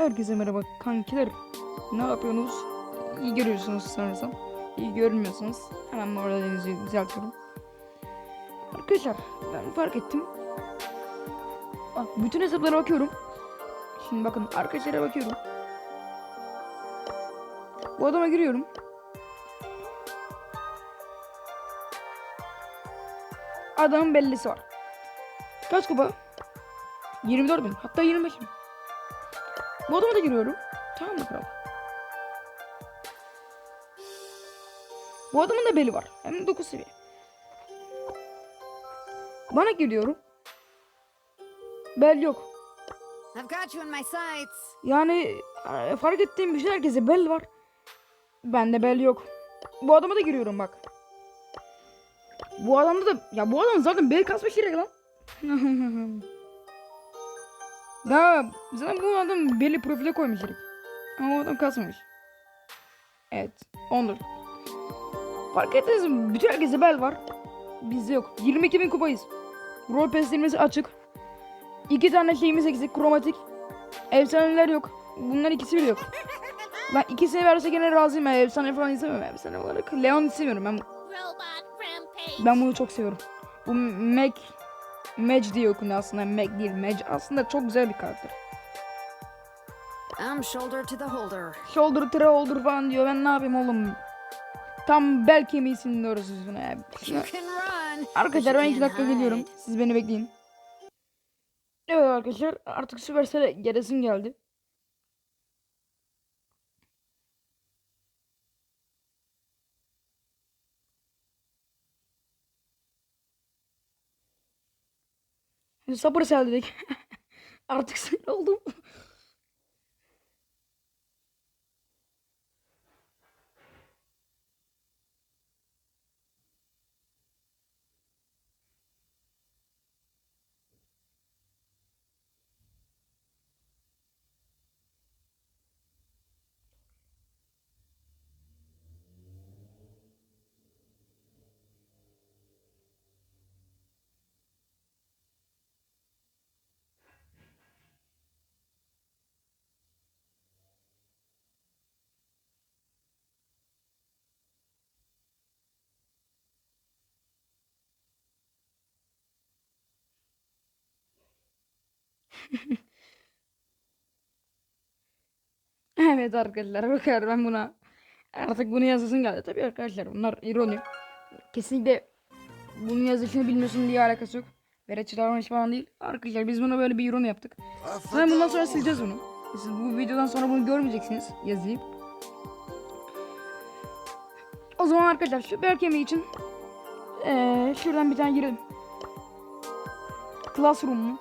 Herkese merhaba kankiler. Ne yapıyorsunuz? İyi görüyorsunuz sanırsam. İyi görmüyorsunuz. Hemen moralinizi düzeltiyorum. Arkadaşlar ben fark ettim. Bak bütün hesaplara bakıyorum. Şimdi bakın arkadaşlara bakıyorum. Bu adama giriyorum. Adamın bellisi var. Kaç kupa? 24 bin. Hatta 25 bin. Adama da giriyorum. Tamam mı kral? Bu adamın da beli var. Hem de 9 seviye. Bana geliyorum. Bel yok. Yani e, fark ettiğim bir şey herkese bel var. Bende bel yok. Bu adama da giriyorum bak. Bu adamda da ya bu adam zaten bel kasmış direkt lan. ya zaten bu adam belli profile koymuş direkt. Ama o adam kasmamış. Evet. Ondur. Fark ettiniz mi? Bütün herkese bel var. Bizde yok. 22 bin kupayız. Rol peslemesi açık. İki tane şeyimiz eksik. Kromatik. Efsaneler yok. Bunlar ikisi bile yok. Ben ikisini verse gene razıyım. Ben efsane falan istemiyorum. Efsane olarak. Leon istemiyorum. Ben, ben bunu çok seviyorum. Bu Meg Meg diye okunuyor aslında. Meg değil. Meg aslında çok güzel bir karakter. I'm shoulder to the holder. Shoulder tre holder falan diyor. Ben ne yapayım oğlum? Tam bel kemiğisin diyoruz biz buna ya. Arkadaşlar ben you 2 dakika geliyorum. Siz beni bekleyin. Evet arkadaşlar artık Supercell'e gelesim geldi. Supercell dedik. artık sinir oldum. Evet arkadaşlar bakar ben buna artık bunu yazasın geldi. Tabii arkadaşlar bunlar ironi. Kesinlikle bunun yazışını bilmiyorsun diye alakası yok. Vere çıkarmış falan değil. Arkadaşlar biz buna böyle bir ironi yaptık. Zaten bundan sonra sileceğiz bunu. Siz bu videodan sonra bunu görmeyeceksiniz yazıyı. O zaman arkadaşlar şu berkemi için eee şuradan bir tane girelim. Classroom mu?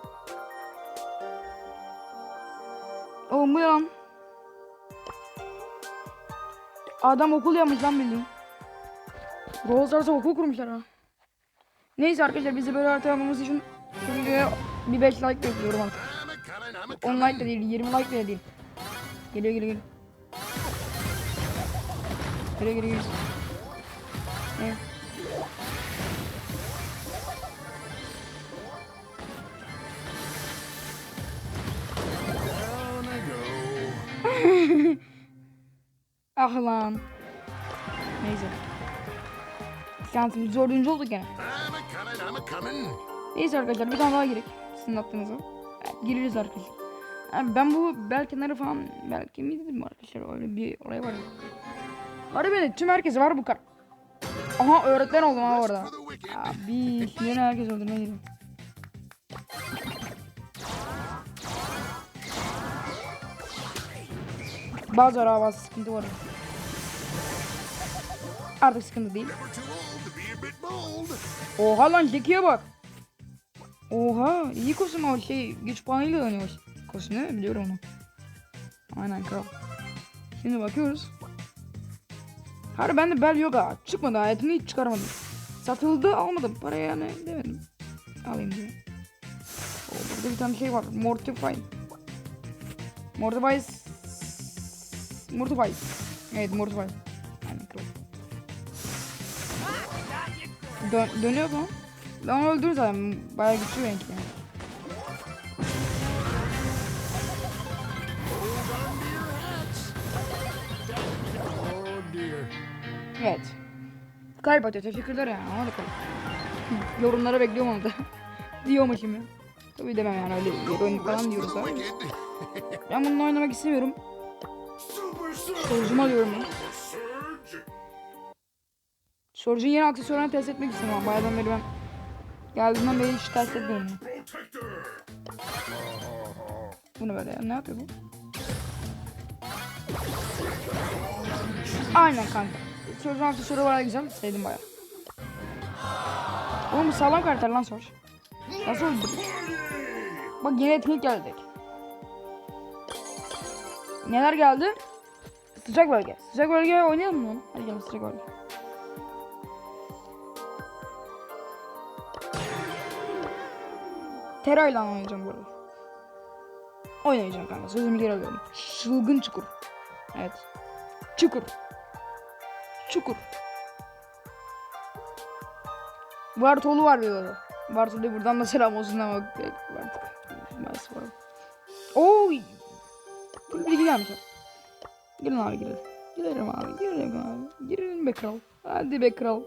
Oğlum bu lan? Adam okul yapmış lan bildiğin. Brawl Stars'a okul kurmuşlar ha. Neyse arkadaşlar bizi böyle harita yapmamız için videoya bir 5 like bekliyorum artık. 10 like de değil, 20 like de değil. Geliyor geliyor. Geliyor geliyor geliyor. Evet. Ah lan. Neyse. Şansımız dördüncü olduk gene. Neyse arkadaşlar bir tane daha girek. Sizin aklınıza. Evet, gireriz arkadaşlar. Abi ben bu bel kenarı falan belki mi dedim arkadaşlar öyle bir olay var. Hadi beni tüm herkes var bu kar. Aha öğretmen oldum ha orada. Abi şimdi herkes öldürmeye gidiyor. Bazı ara bazı sıkıntı var. Artık sıkıntı değil. Oha lan Jackie'ye bak. Oha iyi kostüm o şey güç puanıyla oynuyor kostüm değil mi? Biliyorum onu. Aynen kral. Şimdi bakıyoruz. Harbi bende bel yok ha. Çıkmadı hayatımda hiç çıkaramadım. Satıldı almadım. Paraya yani demedim. Alayım diye. Oo, burada bir tane şey var. Mortify. Mortify. Murtubay. Evet Murtubay. Yani kral. Dön dönüyor mu? Ben onu öldürürüm zaten. Bayağı güçlü renk yani. Evet. Kalp atıyor. Teşekkürler ya. Ona da kalp. Yorumlara bekliyorum onu da. Diyor mu şimdi? Tabii demem yani öyle oyun falan diyoruz abi. Ben bununla oynamak istemiyorum. Sorucuma ya. Surge. Sorucun yeni aksesuarını test etmek istiyorum ama bayağıdan beri ben geldiğimden beri hiç test etmiyorum. Bu ne böyle ya? Ne yapıyor bu? Aynen kanka. Sorucun aksesuarı bayağı güzel. Sevdim bayağı. Oğlum bu sağlam karakter lan Soruc. Nasıl öldü? Bak yeni etkinlik geldi. Neler geldi? Sıcak bölge. Sıcak bölge oynayalım mı? Hadi gelin sıcak bölge. Tera ile oynayacağım bu arada. Oynayacağım kanka. Sözümü geri alıyorum. Çılgın çukur. Evet. Çukur. Çukur. Bartolu var orada. Bartolu'ya buradan da selam olsun ama artık. Oo. Bilgi gelmiş. Gelin abi girelim. Girelim abi. Girelim abi. Girelim be kral. Hadi be kral.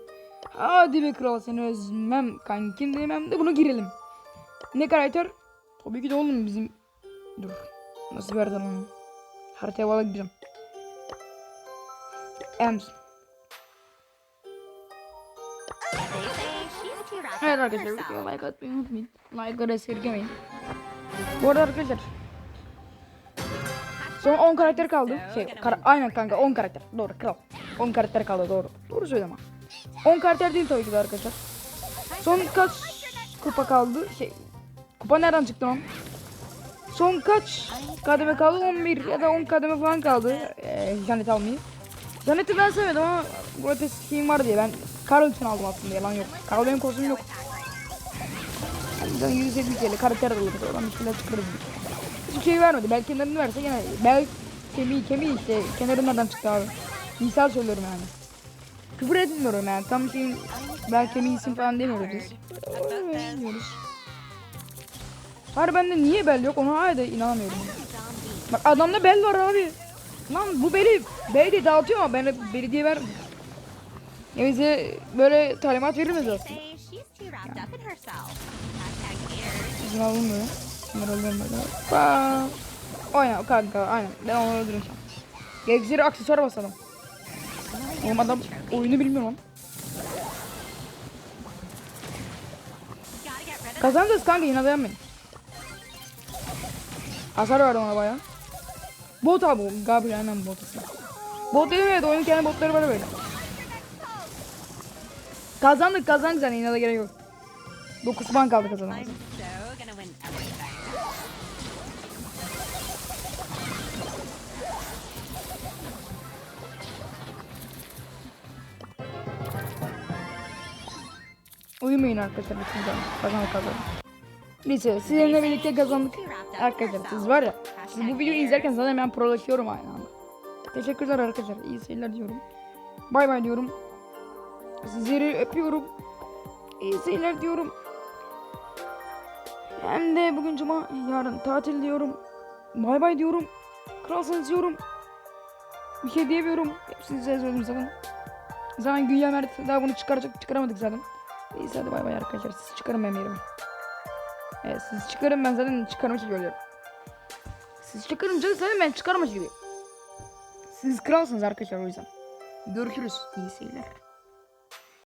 Hadi be kral seni özlemem kankim demem de bunu girelim. Ne karakter? Tabii ki de oğlum bizim... Dur. Nasıl bir harita lan? Haritaya bağlı gideceğim. Ems. Evet arkadaşlar videoya like atmayı unutmayın. Like'ları esirgemeyin. Bu arada arkadaşlar son 10 karakter kaldı. Şey, kara- aynen kanka 10 karakter. Doğru kral. 10 karakter kaldı doğru. Doğru söyleme. 10 karakter değil tabii ki de arkadaşlar. Son kaç kupa kaldı? Şey, kupa nereden çıktı lan? Son kaç kademe kaldı? 11 ya da 10 kademe falan kaldı. Ee, Janet almayı. Janet'i ben sevmedim ama burada skin var diye ben Carl için aldım aslında yalan yok. Carl benim kostüm yok. Yani 150 TL karakter alırız oradan bir şeyler çıkarırız. Hiçbir şey vermedi. Belki kenarını verse yine bel kemiği kemiği işte kenarı nereden çıktı abi. Misal söylüyorum yani. Küfür etmiyorum yani tam şeyin bel kemiği isim falan demiyoruz biz. Öyle diyoruz. Hayır bende niye bel yok ona hala da inanamıyorum. Bak adamda bel var abi. Lan bu beli bel diye dağıtıyor ama ben beli diye vermiyor. Ya bize böyle talimat verilmez aslında. Say she's too wrapped up in herself. Hashtag ears. İzin aldım böyle. Bunları alıyorum böyle. Ba. Oyna kanka aynen. Ben onu öldüreceğim. Gerekirse aksesuar basalım. Oğlum adam oyunu bilmiyor lan. Kazanacağız kanka yine dayanmayın. Hasar verdim ona baya. Bot abi. Gabriel aynen bot. Bot dedim evet oyunun kendi botları var böyle. Kazandık kazandık zaten yine de gerek yok. 9 puan kaldı kazanmamız. Uyumayın arkadaşlar zaman. Kazandık kazandık. Neyse sizinle birlikte kazandık. Arkadaşlar siz var ya siz bu videoyu izlerken zaten ben prolaşıyorum aynı anda. Teşekkürler arkadaşlar. İyi seyirler diyorum. Bay bay diyorum. Sizleri öpüyorum. İyi seyirler diyorum. Hem de bugün cuma yarın tatil diyorum. Bay bay diyorum. Kralsınız diyorum. Bir şey diyemiyorum. Hepsini size söyledim zaten. Zaten Günya Mert daha bunu çıkaracak çıkaramadık zaten. Neyse hadi bay bay arkadaşlar. Siz çıkarın benim yerime. Evet siz çıkarın ben zaten çıkarmış gibi oluyorum. Siz çıkarınca zaten ben çıkarmış gibi. Siz kralsınız arkadaşlar o yüzden. Görüşürüz. İyi seyirler.